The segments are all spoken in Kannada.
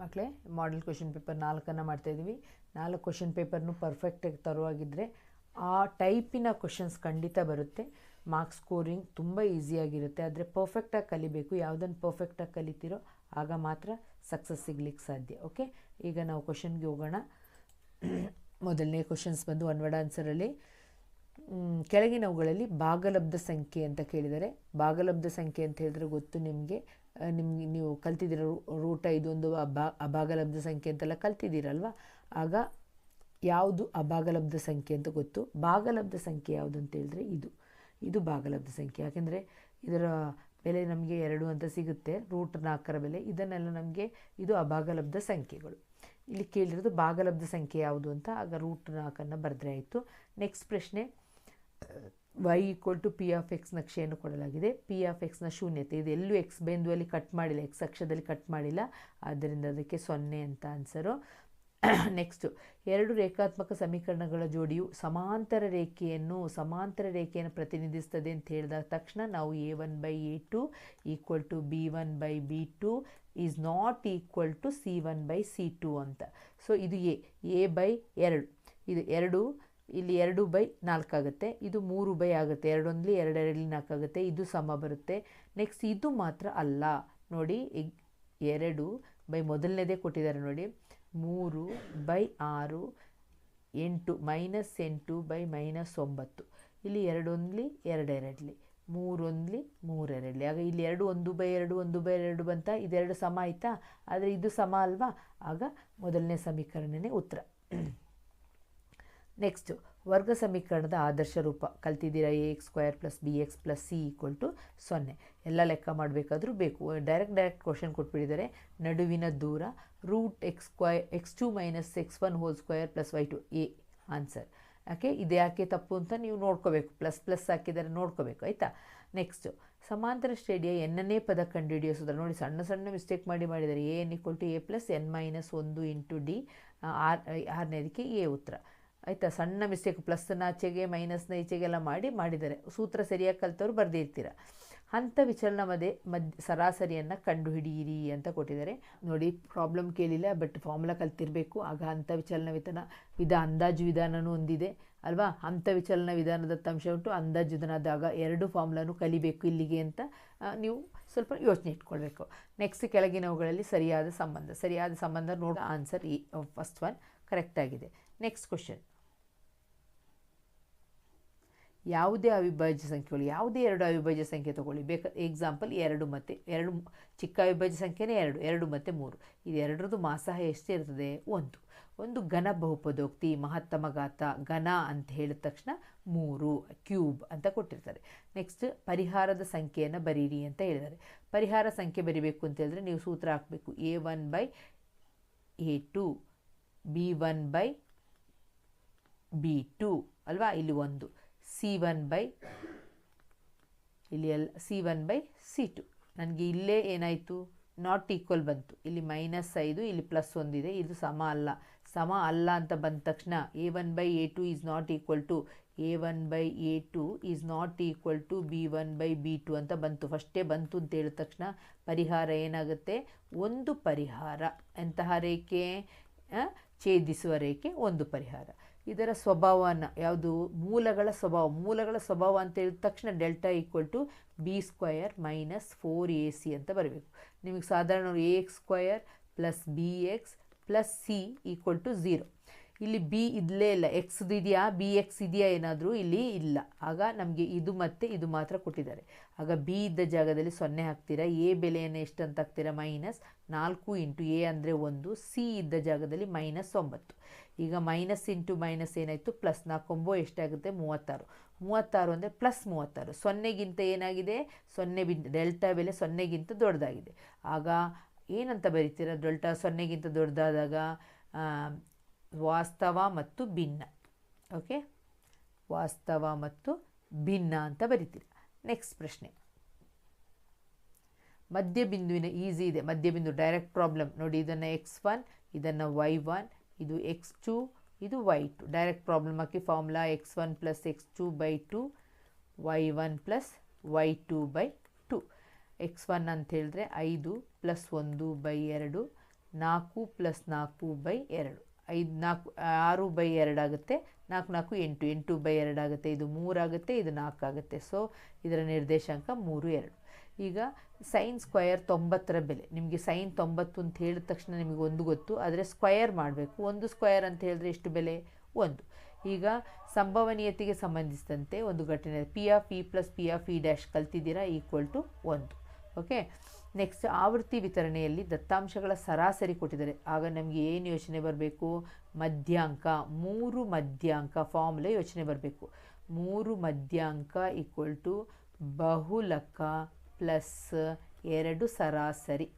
ಮಕ್ಕಳೇ ಮಾಡೆಲ್ ಕ್ವೆಶನ್ ಪೇಪರ್ ನಾಲ್ಕನ್ನು ಮಾಡ್ತಾಯಿದ್ದೀವಿ ನಾಲ್ಕು ಕ್ವೆಶನ್ ಪೇಪರ್ನು ಪರ್ಫೆಕ್ಟಾಗಿ ತರುವಾಗಿದ್ದರೆ ಆ ಟೈಪಿನ ಕ್ವೆಶನ್ಸ್ ಖಂಡಿತ ಬರುತ್ತೆ. ಮಾರ್ಕ್ಸ್ ಸ್ಕೋರಿಂಗ್ ತುಂಬ ಈಸಿಯಾಗಿರುತ್ತೆ ಆದರೆ ಪರ್ಫೆಕ್ಟಾಗಿ ಕಲಿಬೇಕು. ಯಾವುದನ್ನು ಪರ್ಫೆಕ್ಟಾಗಿ ಕಲಿತೀರೋ ಆಗ ಮಾತ್ರ ಸಕ್ಸಸ್ ಸಿಗ್ಲಿಕ್ಕೆ ಸಾಧ್ಯ. ಓಕೆ ಈಗ ನಾವು ಕ್ವಶನ್ಗೆ ಹೋಗೋಣ. ಮೊದಲನೇ ಕ್ವಶನ್ಸ್ ಬಂದು ಒನ್ ವರ್ಡ್ ಆನ್ಸರಲ್ಲಿ ಕೆಳಗಿನವುಗಳಲ್ಲಿ ಭಾಗಲಬ್ಧ ಸಂಖ್ಯೆ ಅಂತ ಕೇಳಿದರೆ ಭಾಗಲಬ್ಧ ಸಂಖ್ಯೆ ಅಂತ ಹೇಳಿದ್ರೆ ಗೊತ್ತು ನಿಮಗೆ. ನಿಮ್ಗೆ ನೀವು ಕಲ್ತಿದ್ದೀರ ರೂಟ ಇದೊಂದು ಅಭಾ ಅಭಾಗಲಬ್ಧ ಸಂಖ್ಯೆ ಅಂತೆಲ್ಲ ಕಲ್ತಿದ್ದೀರಲ್ವ? ಆಗ ಯಾವುದು ಅಭಾಗಲಬ್ಧ ಸಂಖ್ಯೆ ಅಂತ ಗೊತ್ತು. ಭಾಗಲಬ್ಧ ಸಂಖ್ಯೆ ಯಾವುದು ಅಂತ ಹೇಳಿದ್ರೆ ಇದು. ಇದು ಭಾಗಲಬ್ಧ ಸಂಖ್ಯೆ. ಯಾಕೆಂದರೆ ಇದರ ಬೆಲೆ ನಮಗೆ ಎರಡು ಅಂತ ಸಿಗುತ್ತೆ. ರೂಟ್ ನಾಲ್ಕರ ಬೆಲೆ. ಇದನ್ನೆಲ್ಲ ನಮಗೆ ಇದು ಅಭಾಗಲಬ್ಧ ಸಂಖ್ಯೆಗಳು. ಇಲ್ಲಿ ಕೇಳಿರೋದು ಭಾಗಲಬ್ಧ ಸಂಖ್ಯೆ ಯಾವುದು ಅಂತ. ಆಗ ರೂಟ್ ನಾಲ್ಕನ್ನು ಬರೆದ್ರೆ ಆಯಿತು. ನೆಕ್ಸ್ಟ್ ಪ್ರಶ್ನೆ. Y equal to P of ಎಕ್ಸ್ನ ನಕ್ಷೆಯನ್ನು ಕೊಡಲಾಗಿದೆ. ಪಿ ಆಫ್ ಎಕ್ಸ್ನ ಶೂನ್ಯತೆ ಇದು. ಎಲ್ಲೂ ಎಕ್ಸ್ ಬಿಂದುವಲ್ಲಿ ಕಟ್ ಮಾಡಿಲ್ಲ ಎಕ್ಸ್ ಅಕ್ಷದಲ್ಲಿ ಕಟ್ ಮಾಡಿಲ್ಲ. ಆದ್ದರಿಂದ ಅದಕ್ಕೆ ಸೊನ್ನೆ ಅಂತ ಆನ್ಸರು ನೆಕ್ಸ್ಟು ಎರಡು ರೇಖಾತ್ಮಕ ಸಮೀಕರಣಗಳ ಜೋಡಿಯು ಸಮಾಂತರ ರೇಖೆಯನ್ನು ಸಮಾಂತರ ರೇಖೆಯನ್ನು ಪ್ರತಿನಿಧಿಸ್ತದೆ ಅಂತ ಹೇಳಿದ ತಕ್ಷಣ ನಾವು A one by A two equal to B one by B two is not equal to C one by C two ಅಂತ. ಸೊ ಇದು ಎ ಎ ಬೈ ಎರಡು. ಇದು ಎರಡು ಇಲ್ಲಿ ಎರಡು ಬೈ ನಾಲ್ಕಾಗುತ್ತೆ ಇದು ಮೂರು ಬೈ ಆಗುತ್ತೆ. ಎರಡೊಂದಲಿ ಎರಡೆರಡಲಿ ನಾಲ್ಕಾಗುತ್ತೆ ಇದು ಸಮ ಬರುತ್ತೆ. ನೆಕ್ಸ್ಟ್ ಇದು ಮಾತ್ರ ಅಲ್ಲ. ನೋಡಿ ಎರಡು ಬೈ ಮೊದಲನೇದೇ ಕೊಟ್ಟಿದ್ದಾರೆ ನೋಡಿ. ಮೂರು ಬೈ ಆರು ಎಂಟು ಮೈನಸ್ ಎಂಟು ಬೈ ಮೈನಸ್ ಒಂಬತ್ತು. ಇಲ್ಲಿ ಎರಡೊಂದಲಿ ಎರಡೆರಡಲಿ. ಮೂರೊಂದಲಿ ಮೂರೆರಡಲಿ. ಆಗ ಇಲ್ಲಿ ಎರಡು ಒಂದು ಬೈ ಎರಡು, ಒಂದು ಬೈ ಎರಡು ಬಂತ. ಇದೆರಡು ಸಮ ಆಯಿತಾ? ಆದರೆ ಇದು ಸಮ ಅಲ್ವಾ? ಆಗ ಮೊದಲನೇ ಸಮೀಕರಣನೇ ಉತ್ತರ. ನೆಕ್ಸ್ಟು ವರ್ಗ ಸಮೀಕರಣದ ಆದರ್ಶ ರೂಪ. ಕಲ್ತಿದ್ದೀರಾ A X square plus B X plus C equal to ಸೊನ್ನೆ. ಎಲ್ಲ ಲೆಕ್ಕ ಮಾಡಬೇಕಾದ್ರೂ ಬೇಕು. ಡೈರೆಕ್ಟ್ ಡೈರೆಕ್ಟ್ ಕ್ವಶನ್ ಕೊಟ್ಬಿಟ್ಟಿದ್ದಾರೆ. ನಡುವಿನ ದೂರ root X square X two minus X one whole square plus Y two A answer ಯಾಕೆ? ಇದು ಯಾಕೆ ತಪ್ಪು ಅಂತ ನೀವು ನೋಡ್ಕೋಬೇಕು. ಪ್ಲಸ್ ಪ್ಲಸ್ ಹಾಕಿದರೆ ನೋಡ್ಕೋಬೇಕು. ಆಯಿತಾ? ನೆಕ್ಸ್ಟು ಸಮಾಂತರ ಶ್ರೇಣಿಯ ಎನ್ನನೇ ಪದ ಕಂಡುಹಿಡಿಯೋ ಸೂತ್ರ ನೋಡಿ ಸಣ್ಣ ಸಣ್ಣ ಮಿಸ್ಟೇಕ್ ಮಾಡಿ ಮಾಡಿದ್ದಾರೆ. A N equal to A plus N minus ಒಂದು ಇಂಟು ಡಿ ಆರ್ ಆರನೇದಕ್ಕೆ ಎ ಉತ್ತರ. ಆಯಿತಾ? ಸಣ್ಣ ಮಿಸ್ಟೇಕ್ ಪ್ಲಸ್ನ ಆಚೆಗೆ ಮೈನಸ್ನ ಈಚೆಗೆಲ್ಲ ಮಾಡಿ, ಮಾಡಿದ್ದಾರೆ. ಸೂತ್ರ ಸರಿಯಾಗಿ ಕಲ್ತವ್ರು ಬರೆದಿರ್ತೀರ. ಹಂತ ವಿಚಲನ ಮದೆ ಮದ್ ಸರಾಸರಿಯನ್ನು ಕಂಡುಹಿಡಿಯಿರಿ ಅಂತ ಕೊಟ್ಟಿದ್ದಾರೆ. ನೋಡಿ ಪ್ರಾಬ್ಲಮ್ ಕೇಳಿಲ್ಲ ಬಟ್ ಫಾರ್ಮುಲಾ ಕಲ್ತಿರಬೇಕು. ಆಗ ಹಂತ ವಿಚಲನ ವಿಧಾನ, ವಿಧ, ಅಂದಾಜು ವಿಧಾನನೂ ಹೊಂದಿದೆ ಅಲ್ವಾ? ಹಂತ ವಿಚಲನ ವಿಧಾನದ ದತ್ತಾಂಶ ಉಂಟು, ಅಂದಾಜು ವಿಧಾನದಾಗ ಎರಡು ಫಾರ್ಮುಲಾನು ಕಲಿಬೇಕು ಇಲ್ಲಿಗೆ ಅಂತ ನೀವು ಸ್ವಲ್ಪ ಯೋಚನೆ ಇಟ್ಕೊಳ್ಬೇಕು. ನೆಕ್ಸ್ಟ್ ಕೆಳಗಿನವುಗಳಲ್ಲಿ ಸರಿಯಾದ ಸಂಬಂಧ. ಸರಿಯಾದ ಸಂಬಂಧ ನೋಡೋ ಆನ್ಸರ್ ಈ ಫಸ್ಟ್ ಒನ್ ಕರೆಕ್ಟ್ ಆಗಿದೆ. ನೆಕ್ಸ್ಟ್ ಕ್ವಶನ್ ಯಾವುದೇ ಅವಿಭಾಜ್ಯ ಸಂಖ್ಯೆಗಳು, ಯಾವುದೇ ಎರಡು ಅವಿಭಾಜ್ಯ ಸಂಖ್ಯೆ ತಗೊಳ್ಳಿ. ಬೇಕಾ ಎಕ್ಸಾಂಪಲ್ ಎರಡು ಮತ್ತು, ಎರಡು ಚಿಕ್ಕ ಅವಿಭಾಜ್ಯ ಸಂಖ್ಯೆನೇ ಎರಡು ಎರಡು ಮತ್ತು ಮೂರು. ಇದು ಎರಡರದ್ದು ಮಾಸಾಹ ಎಷ್ಟಿರ್ತದೆ ಒಂದು. ಒಂದು ಘನ ಬಹುಪದೋಕ್ತಿ, ಮಹತ್ತಮ ಘಾತ, ಘನ ಅಂತ ಹೇಳಿದ ತಕ್ಷಣ ಮೂರು, ಕ್ಯೂಬ್ ಅಂತ ಕೊಟ್ಟಿರ್ತಾರೆ. ನೆಕ್ಸ್ಟ್ ಪರಿಹಾರದ ಸಂಖ್ಯೆಯನ್ನು ಬರೀರಿ ಅಂತ ಹೇಳಿದ್ದಾರೆ. ಪರಿಹಾರ ಸಂಖ್ಯೆ ಬರಿಬೇಕು ಅಂತ ಹೇಳಿದ್ರೆ ನೀವು ಸೂತ್ರ ಹಾಕಬೇಕು. A one by A two B one by B two ಅಲ್ವಾ? ಇಲ್ಲಿ ಒಂದು. ಸಿ ಒನ್ ಬೈ ಇಲ್ಲಿ L C one by C two ನನಗೆ ಇಲ್ಲೇ ಏನಾಯಿತು? ನಾಟ್ ಈಕ್ವಲ್ ಬಂತು. ಇಲ್ಲಿ ಮೈನಸ್ ಐದು, ಇಲ್ಲಿ ಪ್ಲಸ್ ಒಂದಿದೆ ಇದು. ಸಮ ಅಲ್ಲ. ಸಮ ಅಲ್ಲ ಅಂತ ಬಂದ ತಕ್ಷಣ A one by A two is not equal to A one by A two is not equal to B one by B two ಅಂತ ಬಂತು. ಫಸ್ಟೇ ಬಂತು ಅಂತ ಹೇಳಿದ ತಕ್ಷಣ ಪರಿಹಾರ ಏನಾಗುತ್ತೆ? ಒಂದು ಪರಿಹಾರ. ಎಂತಹ ರೇಖೆ? ಛೇದಿಸುವ ರೇಖೆ, ಒಂದು ಪರಿಹಾರ. ಇದರ ಸ್ವಭಾವನ, ಯಾವುದು? ಮೂಲಗಳ ಸ್ವಭಾವ. ಮೂಲಗಳ ಸ್ವಭಾವ ಅಂತ ಹೇಳಿದ ತಕ್ಷಣ delta equal to B square minus four A C ಅಂತ ಬರಬೇಕು. ನಿಮಗೆ ಸಾಧಾರಣ A X square plus B X plus C equal to zero ಇಲ್ಲಿ ಬಿ ಇದ್ಲೇ ಇಲ್ಲ. ಎಕ್ಸ್ದು ಇದೆಯಾ ಬಿ ಎಕ್ಸ್ ಇದೆಯಾ ಏನಾದರೂ ಇಲ್ಲಿ ಇಲ್ಲ. ಆಗ ನಮಗೆ ಇದು ಮತ್ತು ಇದು ಮಾತ್ರ ಕೊಟ್ಟಿದ್ದಾರೆ. ಆಗ ಬಿ ಇದ್ದ ಜಾಗದಲ್ಲಿ ಸೊನ್ನೆ ಹಾಕ್ತೀರಾ? ಎ ಬೆಲೆಯನ್ನು ಎಷ್ಟಂತ ಹಾಕ್ತೀರಾ? ಮೈನಸ್ ನಾಲ್ಕು ಇಂಟು ಎ ಅಂದರೆ ಒಂದು ಸಿ ಇದ್ದ ಜಾಗದಲ್ಲಿ ಮೈನಸ್ ಒಂಬತ್ತು. ಈಗ ಮೈನಸ್ ಇಂಟು ಮೈನಸ್ ಏನಾಯಿತು? ಪ್ಲಸ್ ನಾಲ್ಕೊಂಬೋ ಎಷ್ಟಾಗುತ್ತೆ? ಮೂವತ್ತಾರು. ಮೂವತ್ತಾರು ಅಂದರೆ ಪ್ಲಸ್ ಮೂವತ್ತಾರು. ಸೊನ್ನೆಗಿಂತ ಏನಾಗಿದೆ? ಸೊನ್ನೆ ಬಿ ಡೆಲ್ಟಾ ಬೆಲೆ ಸೊನ್ನೆಗಿಂತ ದೊಡ್ಡದಾಗಿದೆ. ಆಗ ಏನಂತ ಬರೀತೀರಾ? ಡೆಲ್ಟಾ ಸೊನ್ನೆಗಿಂತ ದೊಡ್ಡದಾದಾಗ ವಾಸ್ತವ ಮತ್ತು ಭಿನ್ನ. ಓಕೆ ವಾಸ್ತವ ಮತ್ತು ಭಿನ್ನ ಅಂತ ಬರೀತೀರ. ನೆಕ್ಸ್ಟ್ ಪ್ರಶ್ನೆ. ಮಧ್ಯಬಿಂದುವಿನ ಈಸಿ ಇದೆ. ಮಧ್ಯಬಿಂದು ಡೈರೆಕ್ಟ್ ಪ್ರಾಬ್ಲಮ್ ನೋಡಿ, ಇದನ್ನು ಎಕ್ಸ್ ಒನ್ ಇದನ್ನು ವೈ ಒನ್ ಇದು ಎಕ್ಸ್ ಟು ಇದು Y two direct problem hockey formula X one plus X two by two Y one plus Y two by two X one ಅಂತ ಹೇಳಿದ್ರೆ ಐದು ಪ್ಲಸ್ ಒಂದು ಬೈ ಎರಡು, ನಾಲ್ಕು ಪ್ಲಸ್ ನಾಲ್ಕು ಬೈ ಎರಡು. ಐದು ನಾಲ್ಕು ಆರು ಬೈ ಎರಡಾಗುತ್ತೆ ನಾಲ್ಕು ನಾಲ್ಕು ಎಂಟು ಎಂಟು ಬೈ ಎರಡಾಗುತ್ತೆ ಇದು ಮೂರಾಗುತ್ತೆ ಇದು ನಾಲ್ಕು ಆಗುತ್ತೆ. ಸೊ ಇದರ ನಿರ್ದೇಶಾಂಕ ಮೂರು ಎರಡು. ಈಗ ಸೈನ್ ಸ್ಕ್ವಯರ್ ತೊಂಬತ್ತರ ಬೆಲೆ. ನಿಮಗೆ ಸೈನ್ ತೊಂಬತ್ತು ಅಂತ ಹೇಳಿದ ತಕ್ಷಣ ನಿಮಗೆ ಒಂದು ಗೊತ್ತು. ಆದರೆ ಸ್ಕ್ವಯರ್ ಮಾಡಬೇಕು. ಒಂದು ಸ್ಕ್ವಯರ್ ಅಂತ ಹೇಳಿದ್ರೆ ಎಷ್ಟು ಬೆಲೆ? ಒಂದು. ಈಗ ಸಂಭವನೀಯತೆಗೆ ಸಂಬಂಧಿಸಿದಂತೆ ಒಂದು ಘಟನೆ. P of E plus P of E dash ಕಲ್ತಿದ್ದೀರಾ? Equal to ಒಂದು. ಓಕೆ ನೆಕ್ಸ್ಟ್ ಆವೃತ್ತಿ ವಿತರಣೆಯಲ್ಲಿ ದತ್ತಾಂಶಗಳ ಸರಾಸರಿ ಕೊಟ್ಟಿದ್ದಾರೆ. ಆಗ ನಮಗೆ ಏನು ಯೋಚನೆ ಬರಬೇಕು? ಮಧ್ಯಾಂಕ. ಮೂರು ಮಧ್ಯಾಂಕ ಫಾರ್ಮುಲೆ ಯೋಚನೆ ಬರಬೇಕು. ಮೂರು ಮಧ್ಯಾಂಕ ಈಕ್ವಲ್ ಟು ಬಹುಲಕ ಪ್ಲಸ್ ಎರಡು ಸರಾಸರಿ.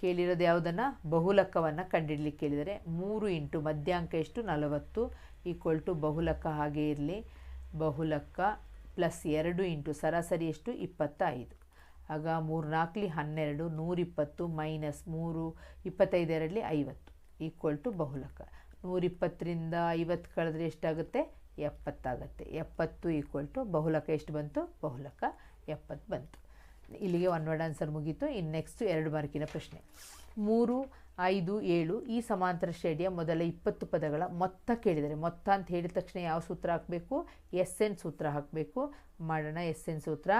ಕೇಳಿರೋದು ಯಾವುದನ್ನು? ಬಹುಲಕವನ್ನು ಕಂಡುಹಿಡಲಿಕ್ಕೆ ಕೇಳಿದರೆ ಮೂರು ಇಂಟು ಮಧ್ಯಾಂಕ ಎಷ್ಟು? ನಲವತ್ತು. ಈಕ್ವಲ್ ಟು ಬಹುಲಕ ಹಾಗೆ ಇರಲಿ. ಬಹುಲಕ ಪ್ಲಸ್ ಎರಡು ಇಂಟು ಸರಾಸರಿ ಎಷ್ಟು? ಇಪ್ಪತ್ತೈದು. ಆಗ ಮೂರು ನಾಲ್ಕಲಿ ಹನ್ನೆರಡು, ನೂರಿಪ್ಪತ್ತು ಮೈನಸ್ ಮೂರು, ಇಪ್ಪತ್ತೈದರಲ್ಲಿ ಐವತ್ತು. Equal to ಬಹುಲಕ. ನೂರಿಪ್ಪತ್ತರಿಂದ ಐವತ್ತು ಕಳೆದ್ರೆ ಎಷ್ಟಾಗುತ್ತೆ? ಎಪ್ಪತ್ತಾಗತ್ತೆ. ಎಪ್ಪತ್ತು ಈಕ್ವಲ್ ಟು ಬಹುಲಕ. ಎಷ್ಟು ಬಂತು? ಬಹುಲಕ. ಎಪ್ಪತ್ತು ಬಂತು. ಇಲ್ಲಿಗೆ ಒನ್ ವರ್ಡ್ ಆನ್ಸರ್ ಮುಗೀತು. ಇನ್ನು ನೆಕ್ಸ್ಟು ಎರಡು ಮಾರ್ಕಿನ ಪ್ರಶ್ನೆ. ಮೂರು, ಐದು, ಏಳು ಈ ಸಮಾಂತರ ಶ್ರೇಣಿಯ ಮೊದಲ ಇಪ್ಪತ್ತು ಪದಗಳ ಮೊತ್ತ ಕೇಳಿದರೆ, ಮೊತ್ತ ಅಂತ ಹೇಳಿದ ತಕ್ಷಣ ಯಾವ ಸೂತ್ರ ಹಾಕಬೇಕು? ಎಸ್ ಎನ್ ಸೂತ್ರ ಹಾಕಬೇಕು. ಮಾಡೋಣ ಎಸ್ ಎನ್ ಸೂತ್ರ.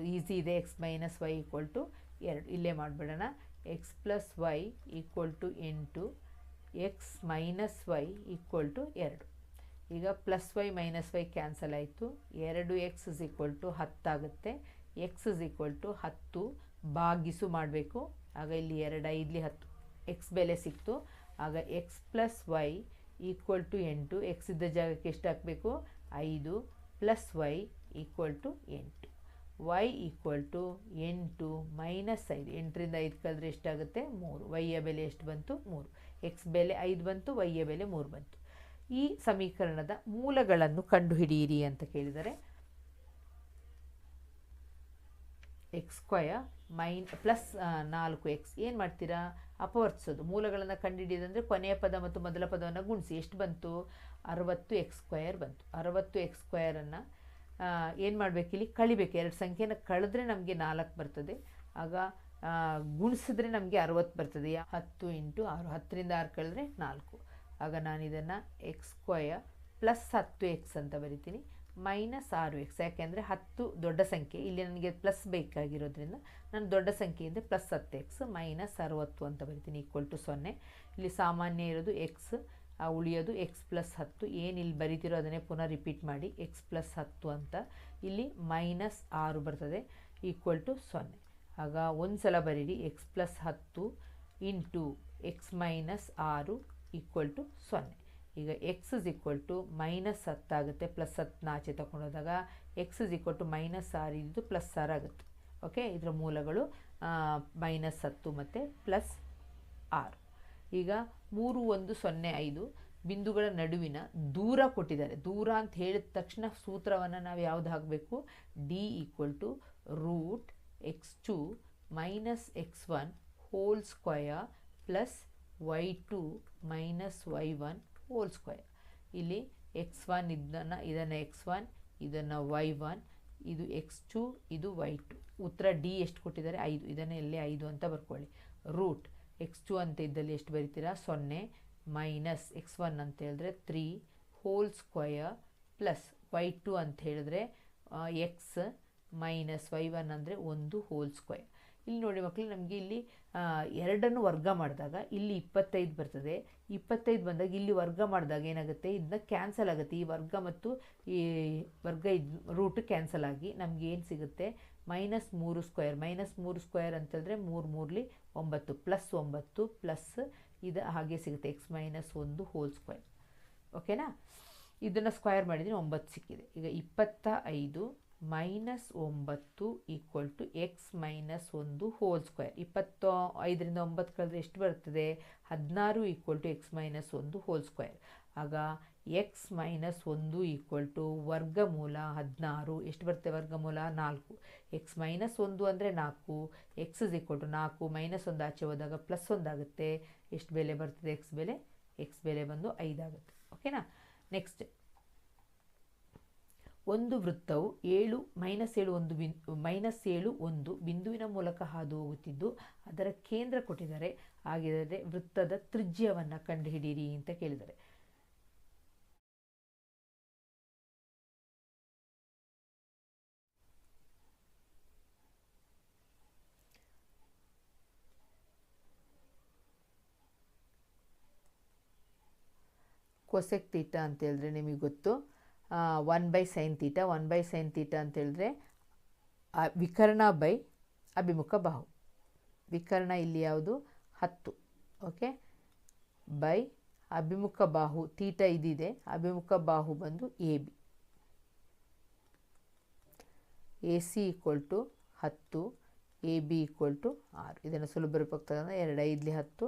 ಈಸಿ ಇದೆ x minus y equal to ಎರಡು. ಇಲ್ಲೇ ಮಾಡಿಬಿಡೋಣ. X plus y equal to ಎಂಟು. X minus y equal to ಎರಡು. ಈಗ plus y minus y cancel ಆಯಿತು. ಎರಡು ಎಕ್ಸ್ ಇಸ್ ಈಕ್ವಲ್ ಟು ಹತ್ತಾಗುತ್ತೆ ಎಕ್ಸ್ ಇಸ್ ಈಕ್ವಲ್ ಟು ಹತ್ತು ಭಾಗಿಸು ಮಾಡಬೇಕು. ಆಗ ಇಲ್ಲಿ ಎರಡು ಐದಲಿ ಹತ್ತು. ಎಕ್ಸ್ ಬೆಲೆ ಸಿಕ್ತು. ಆಗ x plus y equal to ಎಂಟು. ಎಕ್ಸ್ ಇದ್ದ ಜಾಗಕ್ಕೆ ಎಷ್ಟು ಹಾಕಬೇಕು? ಐದು. ಪ್ಲಸ್ ವೈ ಈಕ್ವಲ್ ಟು ಎಂಟು. ವೈ ಈಕ್ವಲ್ ಟು ಎಂಟು ಮೈನಸ್ ಐದು. ಎಂಟರಿಂದ ಐದು ಕಳೆದ್ರೆ ಎಷ್ಟಾಗುತ್ತೆ? ಮೂರು. ವೈಯ ಬೆಲೆ ಎಷ್ಟು ಬಂತು? ಮೂರು. ಎಕ್ಸ್ ಬೆಲೆ ಐದು ಬಂತು ವೈಯ ಬೆಲೆ ಮೂರು ಬಂತು. ಈ ಸಮೀಕರಣದ ಮೂಲಗಳನ್ನು ಕಂಡುಹಿಡಿಯಿರಿ ಅಂತ ಕೇಳಿದರೆ ಎಕ್ಸ್ ಸ್ಕ್ವಯ ಮೈನ್ ಪ್ಲಸ್ ನಾಲ್ಕು ಎಕ್ಸ್ ಏನು ಮಾಡ್ತೀರಾ? ಅಪವರ್ತಿಸೋದು. ಮೂಲಗಳನ್ನು ಕಂಡುಹಿಡಿಯೋದಂದರೆ ಕೊನೆಯ ಪದ ಮತ್ತು ಮೊದಲ ಪದವನ್ನು ಗುಣಿಸಿ. ಎಷ್ಟು ಬಂತು? ಅರವತ್ತು ಎಕ್ಸ್ ಸ್ಕ್ವಯರ್ ಬಂತು. ಅರವತ್ತು ಎಕ್ಸ್ ಸ್ಕ್ವಯರನ್ನು ಏನು ಮಾಡಬೇಕು ಇಲ್ಲಿ? ಕಳಿಬೇಕು. ಎರಡು ಸಂಖ್ಯೆನ ಕಳೆದ್ರೆ ನಮಗೆ ನಾಲ್ಕು ಬರ್ತದೆ. ಆಗ ಗುಣಿಸಿದ್ರೆ ನಮಗೆ ಅರವತ್ತು ಬರ್ತದೆ. ಹತ್ತು ಇಂಟು ಆರು, ಹತ್ತರಿಂದ ಆರು ಕಳೆದ್ರೆ ನಾಲ್ಕು. ಆಗ ನಾನು ಇದನ್ನು ಎಕ್ಸ್ ಸ್ಕ್ವಯರ್ ಪ್ಲಸ್ ಹತ್ತು ಎಕ್ಸ್ ಅಂತ ಬರಿತೀನಿ. ಮೈನಸ್ ಆರು ಎಕ್ಸ್ ಯಾಕೆಂದರೆ ಹತ್ತು ದೊಡ್ಡ ಸಂಖ್ಯೆ. ಇಲ್ಲಿ ನನಗೆ ಪ್ಲಸ್ ಬೇಕಾಗಿರೋದ್ರಿಂದ ನಾನು ದೊಡ್ಡ ಸಂಖ್ಯೆಯಿಂದ ಪ್ಲಸ್ ಹತ್ತು ಎಕ್ಸ್ ಮೈನಸ್ ಅರವತ್ತು ಅಂತ ಬರಿತೀನಿ ಈಕ್ವಲ್ ಟು ಸೊನ್ನೆ. ಇಲ್ಲಿ ಸಾಮಾನ್ಯ ಇರೋದು ಎಕ್ಸ್ ಉಳಿಯೋದು ಎಕ್ಸ್ ಪ್ಲಸ್ ಹತ್ತು. ಏನು ಇಲ್ಲಿ ಬರಿತಿರೋ ಅದನ್ನೇ ಪುನಃ ರಿಪೀಟ್ ಮಾಡಿ ಎಕ್ಸ್ ಪ್ಲಸ್ ಹತ್ತು ಅಂತ. ಇಲ್ಲಿ ಮೈನಸ್ ಆರು ಬರ್ತದೆ ಈಕ್ವಲ್ ಟು ಸೊನ್ನೆ. ಆಗ ಒಂದು ಸಲ ಬರೀರಿ ಎಕ್ಸ್ ಪ್ಲಸ್ ಹತ್ತು ಇಂಟು ಎಕ್ಸ್ ಮೈನಸ್ ಆರು ಈಕ್ವಲ್ ಟು ಸೊನ್ನೆ. ಈಗ x is equal to minus ಹತ್ತಾಗುತ್ತೆ plus ಹತ್ತನ್ನ ಆಚೆ ತಗೊಂಡೋದಾಗ x is equal to minus ಆರು ಇದ್ದು ಪ್ಲಸ್ ಆರು ಆಗುತ್ತೆ. ಓಕೆ ಇದರ ಮೂಲಗಳು ಮೈನಸ್ ಹತ್ತು ಮತ್ತು ಪ್ಲಸ್ ಆರು. ಈಗ ಮೂರು ಒಂದು ಸೊನ್ನೆ ಐದು ಬಿಂದುಗಳ ನಡುವಿನ ದೂರ ಕೊಟ್ಟಿದ್ದಾರೆ. ದೂರ ಅಂತ ಹೇಳಿದ ತಕ್ಷಣ ಸೂತ್ರವನ್ನು ನಾವು ಯಾವ್ದು ಹಾಕಬೇಕು? D equal to root x two minus x one whole square plus y two minus y one whole square ಇಲ್ಲಿ ಎಕ್ಸ್ ಒನ್ ಇದನ್ನು ಇದನ್ನು ಎಕ್ಸ್ ಒನ್ ಇದನ್ನು ವೈ ಒನ್ ಇದು ಎಕ್ಸ್ ಟು ಇದು ವೈ ಟು ಉತ್ತರ ಡಿ ಎಷ್ಟು ಕೊಟ್ಟಿದ್ದಾರೆ? ಐದು. ಇದನ್ನು ಎಲ್ಲೇ ಐದು ಅಂತ ಬರ್ಕೊಳ್ಳಿ. ರೂಟ್ ಎಕ್ಸ್ ಟು ಅಂತ ಇದ್ದಲ್ಲಿ ಎಷ್ಟು ಬರಿತೀರಾ? ಸೊನ್ನೆ ಮೈನಸ್ ಎಕ್ಸ್ ಒನ್ ಅಂತ ಹೇಳಿದ್ರೆ three whole square plus y two ಅಂತ ಹೇಳಿದ್ರೆ ಎಕ್ಸ್ ಮೈನಸ್ ವೈ ಒನ್ ಅಂದರೆ ಒಂದು ಹೋಲ್ ಸ್ಕ್ವಯರ್ ಇಲ್ಲಿ ನೋಡಿ ಮಕ್ಕಳು ನಮಗೆ ಇಲ್ಲಿ ಎರಡನ್ನು ವರ್ಗ ಮಾಡಿದಾಗ ಇಲ್ಲಿ ಇಪ್ಪತ್ತೈದು ಬರ್ತದೆ. ಇಪ್ಪತ್ತೈದು ಬಂದಾಗ ಇಲ್ಲಿ ವರ್ಗ ಮಾಡಿದಾಗ ಏನಾಗುತ್ತೆ? ಇದನ್ನ ಕ್ಯಾನ್ಸಲ್ ಆಗುತ್ತೆ. ಈ ವರ್ಗ ಮತ್ತು ಈ ವರ್ಗ ಇದು ರೂಟ್ ಕ್ಯಾನ್ಸಲ್ ಆಗಿ ನಮಗೆ ಏನು ಸಿಗುತ್ತೆ? ಮೈನಸ್ ಮೂರು ಸ್ಕ್ವೇರ್, ಮೈನಸ್ ಮೂರು ಸ್ಕ್ವೇರ್ ಅಂತಂದರೆ ಮೂರು ಮೂರಲಿ ಒಂಬತ್ತು, ಪ್ಲಸ್ ಒಂಬತ್ತು, ಪ್ಲಸ್ ಇದು ಹಾಗೆ ಸಿಗುತ್ತೆ, ಎಕ್ಸ್ ಮೈನಸ್ ಒಂದು ಹೋಲ್ ಸ್ಕ್ವೇರ್. ಓಕೆನಾ? ಇದನ್ನು ಸ್ಕ್ವೇರ್ ಮಾಡಿದರೆ ಒಂಬತ್ತು ಸಿಕ್ಕಿದೆ. ಈಗ ಇಪ್ಪತ್ತ ಐದು ಮೈನಸ್ ಒಂಬತ್ತು ಈಕ್ವಲ್ ಟು ಎಕ್ಸ್ ಮೈನಸ್ ಒಂದು ಹೋಲ್ ಸ್ಕ್ವೇರ್. ಇಪ್ಪತ್ತು ಐದರಿಂದ ಒಂಬತ್ತು ಕಳೆದ್ರೆ ಎಷ್ಟು ಬರ್ತದೆ ಹದಿನಾರು ಈಕ್ವಲ್ ಟು ಎಕ್ಸ್ ಮೈನಸ್ ಒಂದು ಹೋಲ್ ಸ್ಕ್ವೇರ್. ಆಗ ಎಕ್ಸ್ ಮೈನಸ್ ಒಂದು ಈಕ್ವಲ್ ಟು ವರ್ಗಮೂಲ ಹದಿನಾರು. ಎಷ್ಟು ಬರುತ್ತೆ ವರ್ಗಮೂಲ? ನಾಲ್ಕು. ಎಕ್ಸ್ ಮೈನಸ್ ಒಂದು ಅಂದರೆ ನಾಲ್ಕು. ಎಕ್ಸ್ ಇಸ್ ಈಕ್ವಲ್ ಟು ನಾಲ್ಕು. ಮೈನಸ್ ಒಂದು ಆಚೆ ಹೋದಾಗ ಪ್ಲಸ್ ಒಂದಾಗುತ್ತೆ ಎಷ್ಟು ಬೆಲೆ ಬರ್ತದೆ? ಎಕ್ಸ್ ಬೆಲೆ. ಎಕ್ಸ್ ಬೆಲೆ ಬಂದು ಐದಾಗುತ್ತೆ ಓಕೆನಾ? ನೆಕ್ಸ್ಟ್. ಒಂದು ವೃತ್ತವು ಏಳು, ಮೈನಸ್ ಏಳು ಒಂದು ಬಿನ್, ಮೈನಸ್ ಏಳು ಒಂದು ಬಿಂದುವಿನ ಮೂಲಕ ಹಾದು ಹೋಗುತ್ತಿದ್ದು, ಅದರ ಕೇಂದ್ರ ಕೊಟ್ಟಿದ್ದಾರೆ. ಹಾಗಿದ್ದರೆ ವೃತ್ತದ ತ್ರಿಜ್ಯವನ್ನು ಕಂಡುಹಿಡಿಯಿರಿ ಅಂತ ಕೇಳಿದ್ದಾರೆ. ಕೊಸೆಕ್ ತೀಟ ಅಂತೇಳಿದ್ರೆ ನಿಮಗೆ ಗೊತ್ತು. One by sine theta one by sine theta ಅಂತೇಳಿದ್ರೆ ವಿಕರ್ಣ ಬೈ ಅಭಿಮುಖ ಬಾಹು. ವಿಕರ್ಣ ಇಲ್ಲಿ ಯಾವುದು? ಹತ್ತು. ಓಕೆ ಬೈ ಅಭಿಮುಖ ಬಾಹು ತೀಟ ಇದಿದೆ. ಅಭಿಮುಖ ಬಾಹು ಬಂದು A B A C equal to ಹತ್ತು ಎ ಬಿ ಈಕ್ವಲ್ ಟು ಆರು. ಇದನ್ನು ಸುಲಭ ರೂಪಕ್ಕೆ ತಗೊಂಡ್ರೆ ಎರಡು ಐದಲಿ ಹತ್ತು,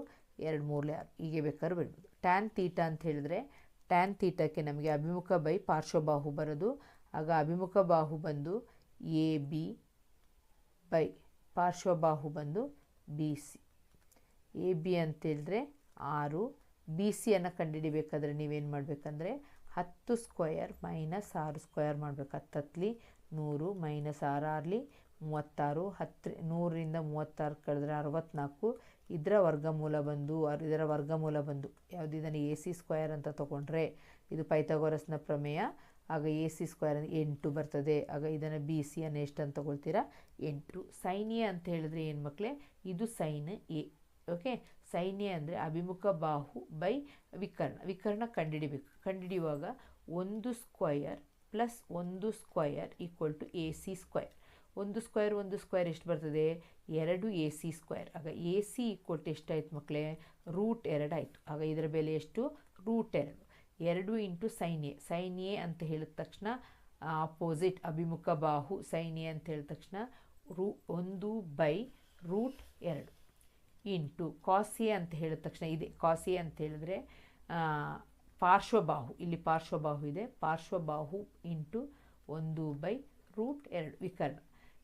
ಎರಡು ಮೂರಲೆ ಆರು. ಹೀಗೆ ಬೇಕಾದ್ರೂ ಬಿಡ್ಬೋದು ಟ್ಯಾನ್ ತೀಟ ಅಂತ ಹೇಳಿದ್ರೆ ಟ್ಯಾನ್ ತೀಟಕ್ಕೆ ನಮಗೆ ಅಭಿಮುಖ ಬೈ ಪಾರ್ಶ್ವಬಾಹು ಬರೋದು. ಆಗ ಅಭಿಮುಖ ಬಾಹು ಬಂದು ಎ ಬಿ ಬೈ ಪಾರ್ಶ್ವಬಾಹು ಬಂದು ಬಿ ಸಿ ಎ ಬಿ ಅಂತೇಳಿದ್ರೆ ಆರು. ಬಿ ಸಿಯನ್ನು ಕಂಡುಹಿಡಿಬೇಕಾದ್ರೆ ನೀವೇನು ಮಾಡಬೇಕಂದ್ರೆ ಹತ್ತು ಸ್ಕ್ವಯರ್ ಮೈನಸ್ ಆರು ಸ್ಕ್ವಯರ್ ಮಾಡಬೇಕು. ಹತ್ತತ್ಲಿ ನೂರು ಮೈನಸ್ ಆರು ಆರ್ಲಿ ಮೂವತ್ತಾರು. ಹತ್ತು ನೂರರಿಂದ ಮೂವತ್ತಾರು ಕಳೆದ್ರೆ ಅರವತ್ತ್ನಾಲ್ಕು ಇದರ ವರ್ಗಮೂಲ ಬಂದು ಇದರ ವರ್ಗಮೂಲ ಬಂದು ಯಾವುದು ಇದನ್ನು ಎ ಸಿ ಸ್ಕ್ವಯರ್ ಅಂತ ತಗೊಂಡ್ರೆ ಇದು ಪೈಥಾಗೋರಸ್ನ ಪ್ರಮೇಯ, ಆಗ ಎ ಸಿ ಸ್ಕ್ವಯರ್ ಎಂಟು ಬರ್ತದೆ, ಆಗ ಇದನ್ನು ಬಿ ಸಿಯನ್ನು ಎಷ್ಟು ಅಂತ ತಗೊಳ್ತೀರಾ? ಎಂಟು. ಸೈನ್ ಎ ಅಂತ ಹೇಳಿದ್ರೆ ಏನು ಮಕ್ಕಳೇ ಇದು sine A, okay? Sine A ಅಂದರೆ ಅಭಿಮುಖ ಬಾಹು ಬೈ ವಿಕರ್ಣ. ವಿಕರ್ಣ ಕಂಡುಹಿಡಿಬೇಕು ಕಂಡುಹಿಡಿಯುವಾಗ ಒಂದು ಸ್ಕ್ವಯರ್ ಪ್ಲಸ್ ಒಂದು square equal to A C square ಒಂದು ಸ್ಕ್ವೇರ್ ಒಂದು ಸ್ಕ್ವೇರ್ ಎಷ್ಟು ಬರ್ತದೆ? ಎರಡು ಎ ಸಿ ಸ್ಕ್ವೇರ್. ಆಗ ಎ ಸಿ ಈಕ್ವಲ್ ಟು ಎಷ್ಟಾಯ್ತು ಮಕ್ಕಳೇ ರೂಟ್ ಎರಡು ಆಯಿತು. ಆಗ ಇದರ ಬೆಲೆ ಎಷ್ಟು? ರೂಟ್ ಎರಡು. ಎರಡು into sine A. Sine A ಅಂತ ಹೇಳಿದ ತಕ್ಷಣ ಆಪೋಸಿಟ್ ಅಭಿಮುಖ ಬಾಹು ಸೈನ್ ಎ ಅಂತ ಹೇಳಿದ ತಕ್ಷಣ, ರೂ, ಒಂದು ಬೈ ರೂಟ್ ಎರಡು ಇಂಟು ಕಾಸ್ ಎ ಅಂತ ಹೇಳಿದ ತಕ್ಷಣ ಇದೆ. ಕಾಸ್ ಎ ಅಂತ ಹೇಳಿದ್ರೆ ಪಾರ್ಶ್ವಬಾಹು ಇಲ್ಲಿ ಪಾರ್ಶ್ವಬಾಹು ಇದೆ. ಪಾರ್ಶ್ವಬಾಹು ಇಂಟು ಒಂದು ಬೈ ರೂಟ್ ಎರಡು ವಿಕರ್ಣ.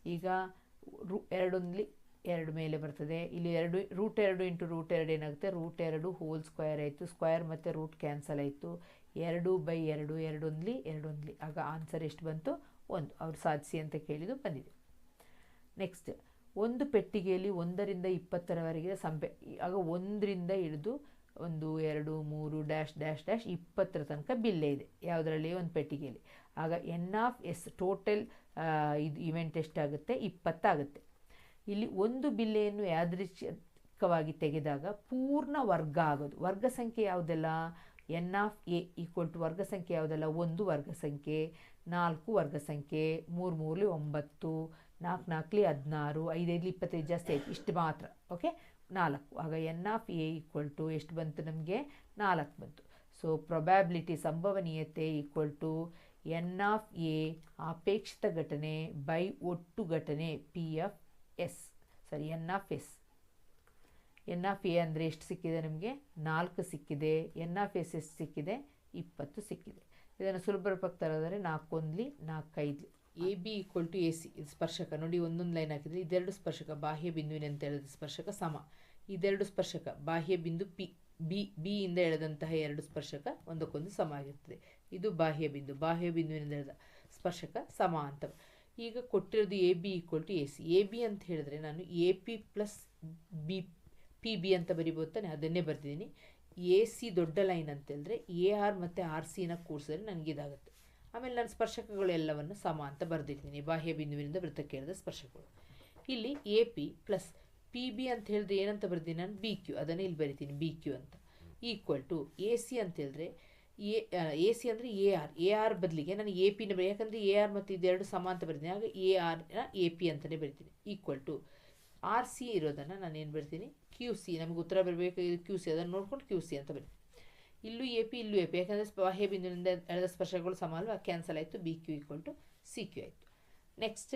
ಈಗ ರೂ ಎರಡೊಂದ್ಲಿ ಎರಡು ಮೇಲೆ ಬರ್ತದೆ. ಇಲ್ಲಿ ಎರಡು ರೂಟ್ ಎರಡು ಇಂಟು ರೂಟ್ ಎರಡು ಏನಾಗುತ್ತೆ? ರೂಟ್ ಎರಡು ಹೋಲ್ ಸ್ಕ್ವಯರ್ ಆಯಿತು. ಸ್ಕ್ವಯರ್ ಮತ್ತು ರೂಟ್ ಕ್ಯಾನ್ಸಲ್ ಆಯಿತು. ಎರಡು ಬೈ ಎರಡು, ಎರಡೊಂದ್ಲಿ ಎರಡೊಂದ್ಲಿ. ಆಗ ಆನ್ಸರ್ ಎಷ್ಟು ಬಂತು? ಒಂದು. ಅವ್ರು ಸಾಧಿಸಿ ಅಂತ ಕೇಳಿದ್ದು ಬಂದಿದೆ. ನೆಕ್ಸ್ಟ್ ಒಂದು ಪೆಟ್ಟಿಗೆಯಲ್ಲಿ ಒಂದರಿಂದ ಇಪ್ಪತ್ತರವರೆಗೆ ಸಂಪೆ, ಆಗ ಒಂದರಿಂದ ಹಿಡಿದು ಒಂದು, ಎರಡು, ಮೂರು, ಡ್ಯಾಶ್ ಡ್ಯಾಶ್ ಡ್ಯಾಶ್ ಇಪ್ಪತ್ತರ ತನಕ ಬಿಲ್ಲೆ ಇದೆ. ಯಾವುದರಲ್ಲಿ? ಒಂದು ಪೆಟ್ಟಿಗೆಯಲ್ಲಿ. ಆಗ ಎನ್ ಆಫ್ ಎಸ್ ಟೋಟಲ್ ಇದು ಇವೆಂಟ್ ಎಷ್ಟಾಗುತ್ತೆ? ಇಪ್ಪತ್ತಾಗುತ್ತೆ. ಇಲ್ಲಿ ಒಂದು ಬಿಲ್ಲೆಯನ್ನು ಯಾದೃಚ್ಛಿಕವಾಗಿ ತೆಗೆದಾಗ ಪೂರ್ಣ ವರ್ಗ ಆಗೋದು. ವರ್ಗ ಸಂಖ್ಯೆ ಯಾವುದೆಲ್ಲ? N of A equal to ವರ್ಗ ಸಂಖ್ಯೆ ಯಾವುದೆಲ್ಲ? ಒಂದು ವರ್ಗ ಸಂಖ್ಯೆ, ನಾಲ್ಕು ವರ್ಗ ಸಂಖ್ಯೆ, ಮೂರು ಮೂರಲಿ ಒಂಬತ್ತು, ನಾಲ್ಕು, ನಾಲ್ಕಲಿ ಹದಿನಾರು ಐದೈದು ಇಪ್ಪತ್ತೈದು ಜಾಸ್ತಿ ಆಯಿತು. ಇಷ್ಟು ಮಾತ್ರ. ಓಕೆ ನಾಲ್ಕು. ಆಗ N of A equal to ಎಷ್ಟು ಬಂತು ನಮಗೆ? ನಾಲ್ಕು ಬಂತು. ಸೊ ಪ್ರೊಬ್ಯಾಬಿಲಿಟಿ ಸಂಭವನೀಯತೆ equal to N of A ಅಪೇಕ್ಷಿತ ಘಟನೆ ಬೈ ಒಟ್ಟು ಘಟನೆ P F S sorry N of S N of A ಅಂದರೆ ಎಷ್ಟು ಸಿಕ್ಕಿದೆ ನಮಗೆ? ನಾಲ್ಕು ಸಿಕ್ಕಿದೆ. ಎನ್ ಆಫ್ ಎಸ್ ಎಸ್ ಸಿಕ್ಕಿದೆ? ಇಪ್ಪತ್ತು ಸಿಕ್ಕಿದೆ. ಇದನ್ನು ಸುಲಭ ತರೋದಾದರೆ ನಾಲ್ಕೊಂದ್ಲಿ ನಾಲ್ಕೈದ್ಲಿ A B equal to A C ಇದು ಸ್ಪರ್ಶಕ. ನೋಡಿ ಒಂದೊಂದು ಲೈನ್ ಹಾಕಿದ್ರೆ ಇದೆರಡು ಸ್ಪರ್ಶಕ. ಬಾಹ್ಯ ಬಿಂದುವಿನ ಅಂತ ಹೇಳಿದ ಸ್ಪರ್ಶಕ ಸಮ. ಇದೆರಡು ಸ್ಪರ್ಶಕ, ಬಾಹ್ಯ ಬಿಂದು ಪಿ, ಬಿ ಬಿ ಇಂದ ಎಳೆದಂತಹ ಎರಡು ಸ್ಪರ್ಶಕ ಒಂದಕ್ಕೊಂದು ಸಮ ಆಗಿರ್ತದೆ. ಇದು ಬಾಹ್ಯ ಬಿಂದು, ಬಾಹ್ಯ ಬಿಂದುವಿನಿಂದ ಎಳೆದ ಸ್ಪರ್ಶಕ ಸಮ ಅಂತ ಈಗ ಕೊಟ್ಟಿರೋದು A B equal to A C. A B ಅಂತ ಹೇಳಿದ್ರೆ ನಾನು A P plus B, P B ಅಂತ ಬರಿಬೋದು ತಾನೆ ಅದನ್ನೇ ಬರ್ತಿದ್ದೀನಿ ಎ ಸಿ ದೊಡ್ಡ ಲೈನ್ ಅಂತ ಹೇಳಿದ್ರೆ ಎ ಆರ್ ಮತ್ತು ಆರ್ ಸಿನ ಕೂರಿಸಿದ್ರೆ ನನಗೆ ಇದಾಗುತ್ತೆ. ಆಮೇಲೆ ನಾನು ಸ್ಪರ್ಶಕಗಳು ಎಲ್ಲವನ್ನು ಸಮ ಅಂತ ಬರೆದಿರ್ತೀನಿ, ಬಾಹ್ಯ ಬಿಂದುವಿನಿಂದ ವೃತ್ತಕ್ಕೆ ಎಳೆದ ಸ್ಪರ್ಶಕಗಳು. ಇಲ್ಲಿ A P plus P B ಅಂತ ಹೇಳಿದ್ರೆ ಏನಂತ ಬರ್ತೀನಿ ನಾನು? ಬಿ ಕ್ಯೂ ಅದನ್ನೇ ಇಲ್ಲಿ ಬರಿತೀನಿ. ಬಿ ಕ್ಯೂ ಅಂತ. ಈಕ್ವಲ್ ಟು ಎ ಸಿ ಅಂತ ಹೇಳಿದ್ರೆ ಎ ಎ ಸಿ ಅಂದರೆ ಎ ಆರ್ ಎ ಆರ್ ಬದಲಿಗೆ ನಾನು ಎ ಪಿನ ಯಾಕಂದರೆ ಎ ಆರ್ ಮತ್ತು ಇದೆರಡು ಸಮ ಅಂತ ಬರ್ತೀನಿ ಆಗ ಎ ಆರ್ನ ಎ ಪಿ ಅಂತಲೇ ಬರಿತೀನಿ. ಈಕ್ವಲ್ ಟು ಆರ್ ಸಿ ಇರೋದನ್ನು ನಾನು ಏನು ಬರ್ತೀನಿ? ಕ್ಯೂ ಸಿ ನಮಗೆ ಉತ್ತರ ಬರಬೇಕು. ಕ್ಯೂ ಸಿ ಅದನ್ನು ನೋಡ್ಕೊಂಡು ಕ್ಯೂ ಸಿ ಅಂತ ಬರ್ತೀನಿ. ಇಲ್ಲೂ ಎ ಪಿ ಇಲ್ಲೂ ಎ ಪಿ ಯಾಕಂದರೆ ಬಾಹ್ಯ ಬಿಂದುವಿನಿಂದ ಎಳೆದ ಸ್ಪರ್ಶಗಳು ಸಮ ಅಲ್ವಾ? ಕ್ಯಾನ್ಸಲ್ ಆಯಿತು. B Q equal to C Q ಆಯಿತು. ನೆಕ್ಸ್ಟ್